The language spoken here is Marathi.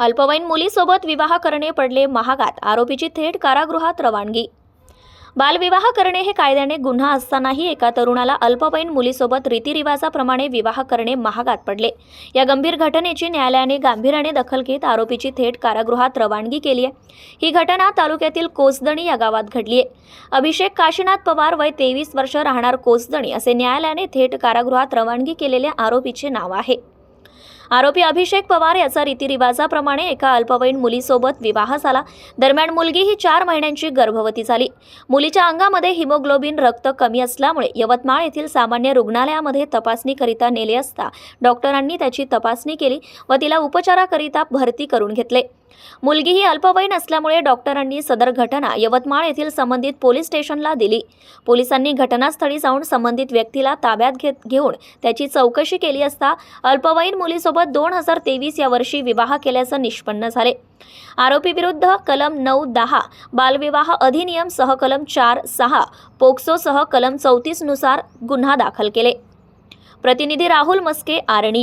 अल्पवयीन मुलीसोबत विवाह करणे पडले महागात. आरोपीची थेट कारागृहात रवानगी. बालविवाह करणे हे कायद्याने गुन्हा असतानाही एका तरुणाला अल्पवयीन मुलीसोबत रीतिरिवाजाप्रमाणे विवाह करणे महागात पडले. या गंभीर घटनेची न्यायालयाने गांभीर्याने दखल घेत आरोपीची थेट कारागृहात रवानगी केली आहे. ही घटना तालुक्यातील कोसदणी या गावात घडली आहे. अभिषेक काशीनाथ पवार वय तेवीस वर्ष राहणार कोसदणी असे न्यायालयाने थेट कारागृहात रवानगी केलेल्या आरोपीचे नाव आहे. आरोपी अभिषेक पवार याचा रीतिरिवाजाप्रमाणे एका अल्पवयीन मुलीसोबत विवाह झाला. दरम्यान मुलगी ही चार महिन्यांची गर्भवती झाली. मुलीच्या अंगामध्ये हिमोग्लोबिन रक्त कमी असल्यामुळे यवतमाळ येथील सामान्य रुग्णालयामध्ये तपासणीकरिता नेले असता डॉक्टरांनी त्याची तपासणी केली व तिला उपचाराकरिता भरती करून घेतले. मुलगी ही अल्पवयीन असल्यामुळे डॉक्टरांनी सदर घटना यवतमाळ येथील संबंधित पोलीस स्टेशनला दिली. पोलिसांनी घटनास्थळी जाऊन संबंधित व्यक्तीला ताब्यात घेत घेऊन त्याची चौकशी केली असता अल्पवयीन मुलीसोबत दोन हजार तेवीस या वर्षी विवाह केल्याचं निष्पन्न झाले. आरोपी विरुद्ध कलम नऊ दहा बालविवाह अधिनियम सह कलम चार सहा पोक्सोसह कलम चौतीसनुसार गुन्हा दाखल केले. प्रतिनिधी राहुल मस्के आरणी.